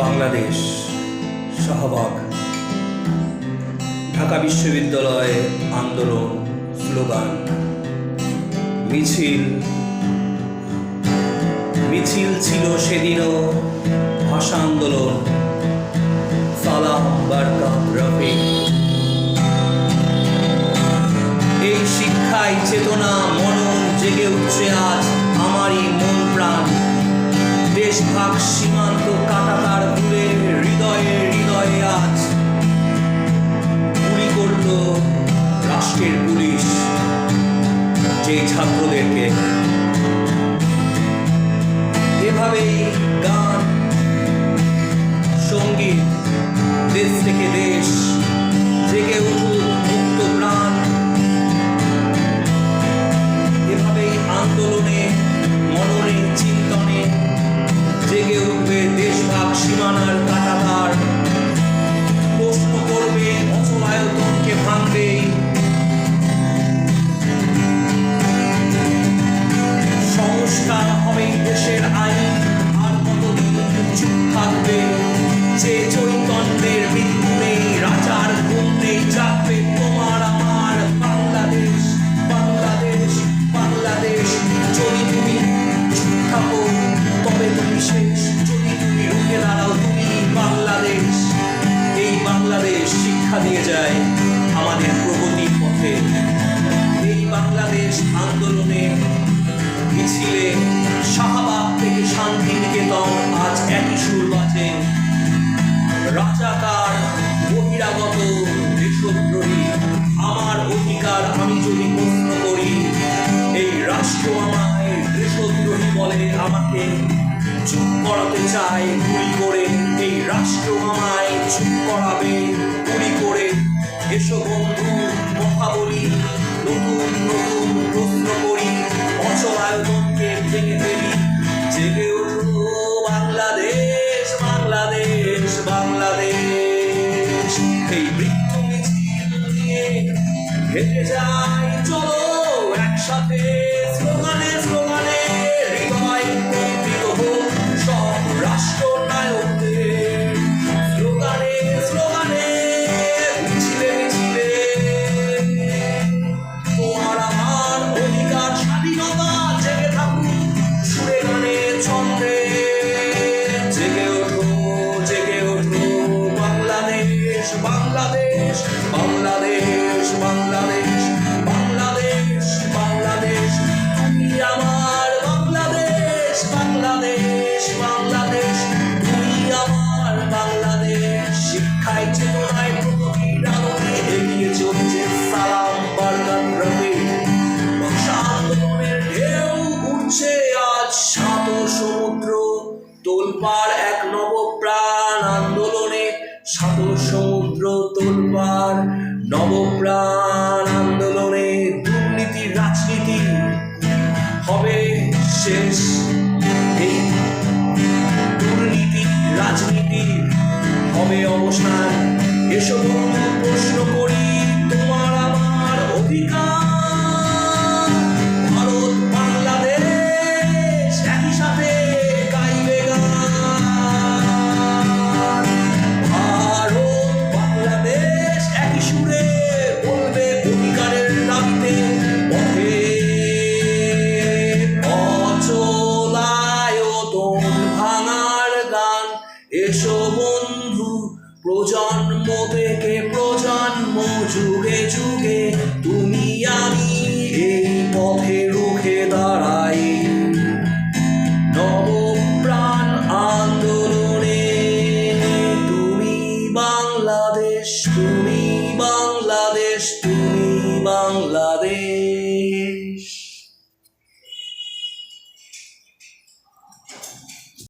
বাংলাদেশ শাহবাগ। ঢাকা বিশ্ববিদ্যালয়ে আন্দোলন স্লোগান, মিছিল। মিছিল ছিল সেদিনও ভাষা আন্দোলন, সালাম বারকা রফিক এই শিক্ষায় চেতনা, মনন জেগে উঠছে আজ। আমারই মন প্রাণ। দেশভাগ সীমান্ত কাটাতার দূরে হৃদয়ে হৃদয়ে আজ গুলি করল রাষ্ট্রের পুলিশ, যে ছাত্রদেরকে এভাবেই গান, সংগীত শিক্ষা দিয়ে যায় আমাদের প্রগতির পথে। এই বাংলাদেশ আন্দোলনে মিছিলে শাহবাগ থেকে শান্তি নিকেতন আজ একই সুর বাজে। রাজাকার, বহিরাগত, দেশদ্রোহী, আমার অধিকার আমি যদি প্রশ্ন করি, এই রাষ্ট্র আমায় দেশদ্রোহী বলে আমাকে চুপ করাতে চায়, গুলি করে এই রাষ্ট্র আমায় চুপ করাবে, গুলি করে। এসো বন্ধু, কথা বলি, নতুন নতুন প্রশ্ন করি, অচলায়তনকে ভেঙে ফেলি। জেগে ওঠো বাংলাদেশ বাংলাদেশ বাংলাদেশ। এই মৃত্যু মিছিল নিয়ে হেঁটে যাই, চলো একসাথে স্লোগানে স্লোগানে বাংলাদেশ বাংলাদেশ বাংলাদেশ বাংলাদেশ বাংলাদেশ। তুমি বাংলাদেশ বাংলাদেশ বাংলাদেশ। তুমি বাংলাদেশ। শিক্ষায় চেতনায় প্রগতির এগিয়ে চলছে উঠছে আজ সাত সমুদ্র নবপ্রাণ আন্দোলনে দুর্নীতি রাজনীতি হবে শেষ। এই দুর্নীতি রাজনীতি হবে অবসান। এসব প্রশ্ন করি। যুগে যুগে তুমি আমি এই পথে রুখে দাঁড়াই। নবপ্রাণ আন্দোলনে তুমি বাংলাদেশ তুমি বাংলাদেশ তুমি বাংলাদেশ।